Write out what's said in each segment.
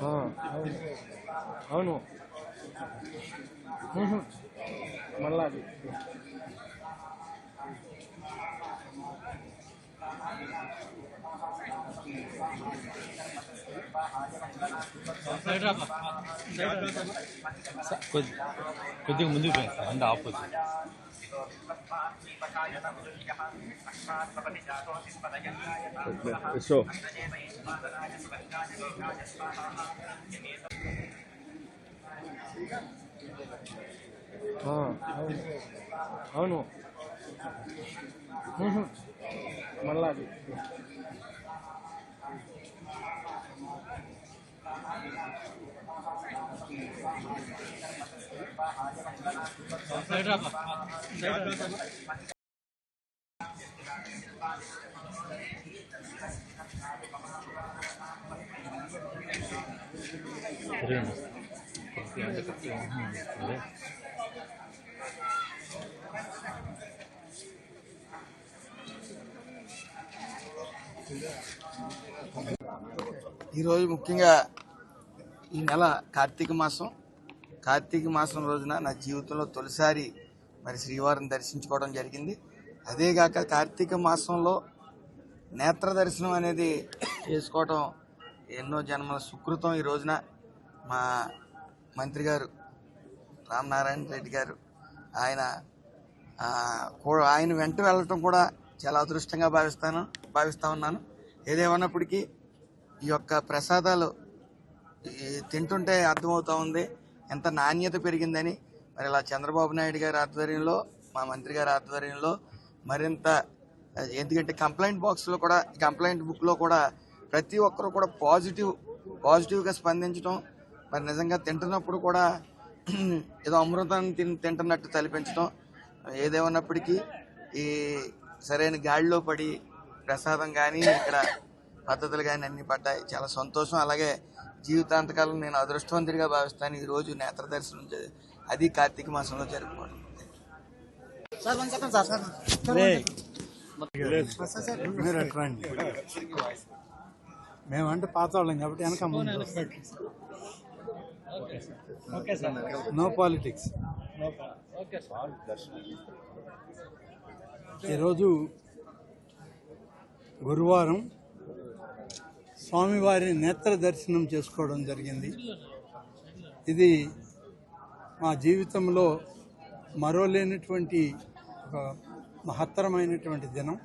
ఆ, అవును అవును మ్మ్. మళ్ళా అది కొద్ది కొద్దిగా ముందుకు పోయింది సార్ అంటే ఆపోజిట్ సో ఆ, అవును అవును మ్మ్. మళ్ళా అది తిరగండి కొద్దిగా అంటే కొద్దిగా, మ్మ్, అదే ఈరోజు ముఖ్యంగా ఈ నెల కార్తీక మాసం. కార్తీక మాసం రోజున నా జీవితంలో తొలిసారి మరి శ్రీవారిని దర్శించుకోవడం జరిగింది. అదేగాక కార్తీక మాసంలో నేత్ర దర్శనం అనేది చేసుకోవటం ఎన్నో జన్మల సుకృతం ఈ రోజున మా మంత్రి గారు రామనారాయణ రెడ్డి గారు. ఆయన ఆయన వెంట వెళ్ళటం కూడా చాలా అదృష్టంగా భావిస్తాను భావిస్తూ ఉన్నాను. ఏదేమన్నప్పటికీ ఈ యొక్క ప్రసాదాలు ఈ తింటుంటే అర్థమవుతూ ఉంది ఎంత నాణ్యత పెరిగిందని. మరి ఇలా చంద్రబాబు నాయుడు గారి ఆధ్వర్యంలో మా మంత్రి గారి ఆధ్వర్యంలో మరింత ఎందుకంటే కంప్లైంట్ బాక్స్లో కూడా కంప్లైంట్ బుక్లో కూడా ప్రతి ఒక్కరు కూడా పాజిటివ్ పాజిటివ్గా స్పందించడం మరి నిజంగా తింటున్నప్పుడు కూడా ఏదో అమృతాన్ని తిని తింటున్నట్టు తలపించడం ఏదేమన్నప్పటికీ ఈ సరైన గాడిలో పడి ప్రసాదం కానీ ఇక్కడ పద్ధతులు కానీ అన్నీ పడ్డాయి. చాలా సంతోషం. అలాగే జీవితాంతకాలం నేను అదృష్టవంతుడిగా భావిస్తాను. ఈ రోజు నేత్ర దర్శనం అది కార్తీక మాసంలో జరుపుకోవడం. మీరు అట్లా రండి మేమంటే పాత వాళ్ళం కాబట్టి వెనక ముందు. నో పాలిటిక్స్ ఈరోజు గురువారం స్వామివారి నేత్ర దర్శనం చేసుకోవడం జరిగింది. ఇది మా జీవితంలో మరోలేనటువంటి ఒక మహత్తరమైనటువంటి దినం.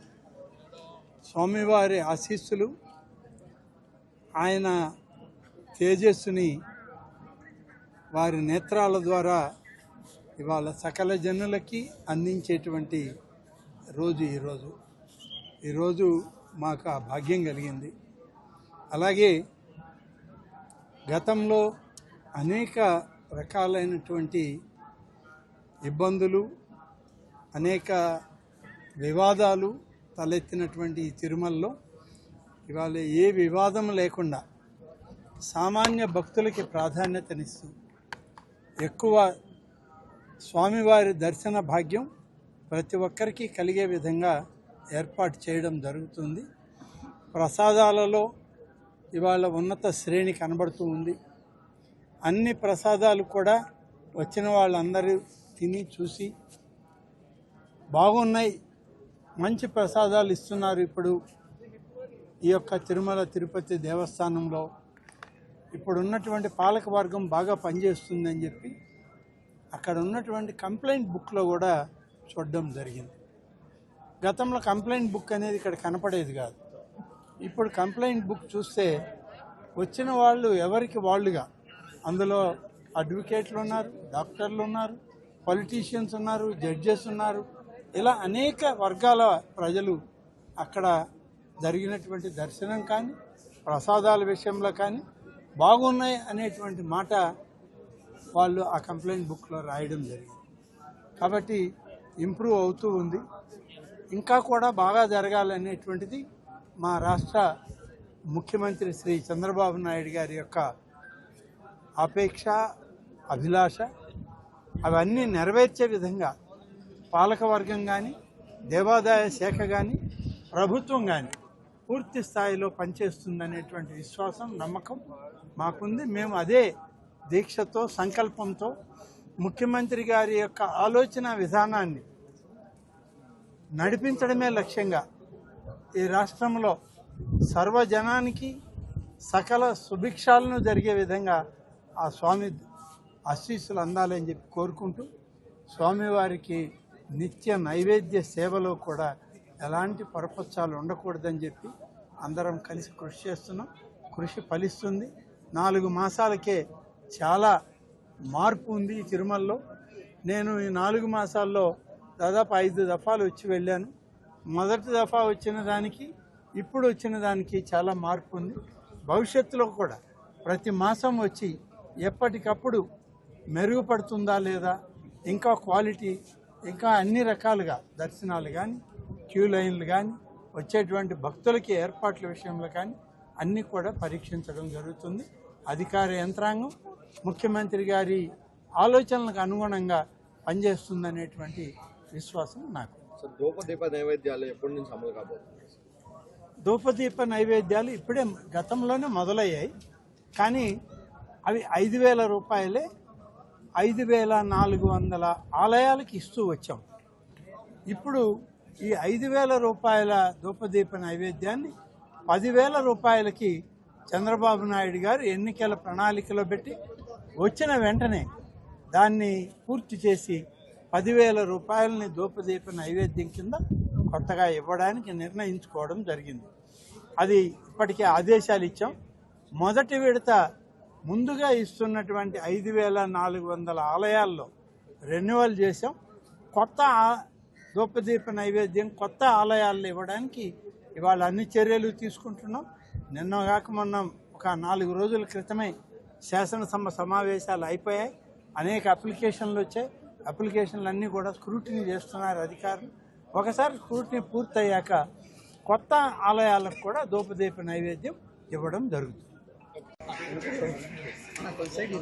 స్వామివారి ఆశీస్సులు ఆయన తేజస్సుని వారి నేత్రాల ద్వారా ఇవాళ సకల జనులకి అందించేటువంటి రోజు ఈరోజు ఈరోజు మాకు ఆ భాగ్యం కలిగింది. అలాగే గతంలో అనేక రకాలైనటువంటి ఇబ్బందులు అనేక వివాదాలు తలెత్తినటువంటి ఈ తిరుమలలో ఇవాళ ఏ వివాదం లేకుండా సామాన్య భక్తులకి ప్రాధాన్యతనిస్తూ ఎక్కువ స్వామివారి దర్శన భాగ్యం ప్రతి ఒక్కరికి కలిగే విధంగా ఏర్పాటు చేయడం జరుగుతుంది. ప్రసాదాలలో ఇవాళ ఉన్నత శ్రేణి కనబడుతూ ఉంది. అన్ని ప్రసాదాలు కూడా వచ్చిన వాళ్ళందరూ తిని చూసి బాగున్నాయి. మంచి ప్రసాదాలు ఇస్తున్నారు ఇప్పుడు ఈ యొక్క తిరుమల తిరుపతి దేవస్థానంలో. ఇప్పుడు ఉన్నటువంటి పాలక వర్గం బాగా పనిచేస్తుందని చెప్పి అక్కడ ఉన్నటువంటి కంప్లైంట్ బుక్లో కూడా చూడడం జరిగింది. గతంలో కంప్లైంట్ బుక్ అనేది ఇక్కడ కనపడేది కాదు. ఇప్పుడు కంప్లైంట్ బుక్ చూస్తే వచ్చిన వాళ్ళు ఎవరికి వాళ్ళుగా? అందులో అడ్వకేట్లు ఉన్నారు డాక్టర్లు ఉన్నారు పొలిటీషియన్స్ ఉన్నారు జడ్జెస్ ఉన్నారు ఇలా అనేక వర్గాల ప్రజలు అక్కడ జరిగినటువంటి దర్శనం కానీ ప్రసాదాల విషయంలో కానీ బాగున్నాయి అనేటువంటి మాట వాళ్ళు ఆ కంప్లైంట్ బుక్లో రాయడం జరిగింది. కాబట్టి ఇంప్రూవ్ అవుతూ ఉంది. ఇంకా కూడా బాగా జరగాలనేటువంటిది మా రాష్ట్ర ముఖ్యమంత్రి శ్రీ చంద్రబాబు నాయుడు గారి యొక్క అపేక్ష అభిలాష అవన్నీ నెరవేర్చే విధంగా పాలకవర్గం కానీ దేవాదాయ శాఖ కానీ ప్రభుత్వం కానీ పూర్తి స్థాయిలో పనిచేస్తుందనేటువంటి విశ్వాసం నమ్మకం మాకుంది. మేము అదే దీక్షతో సంకల్పంతో ముఖ్యమంత్రి గారి యొక్క ఆలోచన విధానాన్ని నడిపించడమే లక్ష్యంగా ఈ రాష్ట్రంలో సర్వజనానికి సకల సుభిక్షాలను జరిగే విధంగా ఆ స్వామి ఆశీస్సులు అందాలని చెప్పి కోరుకుంటూ స్వామివారికి నిత్య నైవేద్య సేవలో కూడా ఎలాంటి పరపచ్చాలు ఉండకూడదని చెప్పి అందరం కలిసి కృషి చేస్తున్నాం. కృషి ఫలిస్తుంది. నాలుగు మాసాలకే చాలా మార్పు ఉంది ఈ తిరుమలలో. నేను ఈ నాలుగు మాసాల్లో దాదాపు ఐదు దఫాలు వచ్చి వెళ్ళాను. మొదటి దఫా వచ్చిన దానికి ఇప్పుడు వచ్చిన దానికి చాలా మార్పు ఉంది. భవిష్యత్తులో కూడా ప్రతి మాసం వచ్చి ఎప్పటికప్పుడు మెరుగుపడుతుందా లేదా ఇంకా క్వాలిటీ ఇంకా అన్ని రకాలుగా దర్శనాలు కానీ క్యూ లైన్లు కానీ వచ్చేటువంటి భక్తులకి ఏర్పాట్ల విషయంలో కానీ అన్నీ కూడా పరీక్షించడం జరుగుతుంది. అధికార యంత్రాంగం ముఖ్యమంత్రి గారి ఆలోచనలకు అనుగుణంగా పనిచేస్తుందనేటువంటి విశ్వాసం నాకు. ధూపదీప నైవేద్యాలు ఎప్పటి నుంచి అమలు కాబోతుంది ధూపదీప నైవేద్యాలు ఇప్పుడే గతంలోనే మొదలయ్యాయి. కానీ అవి ఐదు వేల రూపాయలే ఐదు వేల నాలుగు వందల ఆలయాలకి ఇస్తూ వచ్చాం. ఇప్పుడు ఈ ఐదు వేల రూపాయల ధూపదీప నైవేద్యాన్ని పదివేల రూపాయలకి చంద్రబాబు నాయుడు గారు ఎన్నికల ప్రణాళికలో పెట్టి వచ్చిన వెంటనే దాన్ని పూర్తి చేసి పదివేల రూపాయలని ధూపదీప నైవేద్యం కింద కొత్తగా ఇవ్వడానికి నిర్ణయించుకోవడం జరిగింది. అది ఇప్పటికే ఆదేశాలు ఇచ్చాం. మొదటి విడత ముందుగా ఇస్తున్నటువంటి ఐదు వేల నాలుగు వందల ఆలయాల్లో రెన్యువల్ చేసాం కొత్త ఆ- ధూపదీప నైవేద్యం కొత్త ఆలయాల్లో ఇవ్వడానికి ఇవాళ అన్ని చర్యలు తీసుకుంటున్నాం. నిన్న కాక మొన్న ఒక నాలుగు రోజుల క్రితమే శాసనసభ సమావేశాలు అయిపోయాయి. అనేక అప్లికేషన్లు వచ్చాయి. అప్లికేషన్లు అన్నీ కూడా స్క్రూటినీ చేస్తున్నారు అధికారులు. ఒకసారి స్క్రూటినీ పూర్తయ్యాక కొత్త ఆలయాలకు కూడా ధూపదీప నైవేద్యం ఇవ్వడం జరుగుతుంది. Não consegue.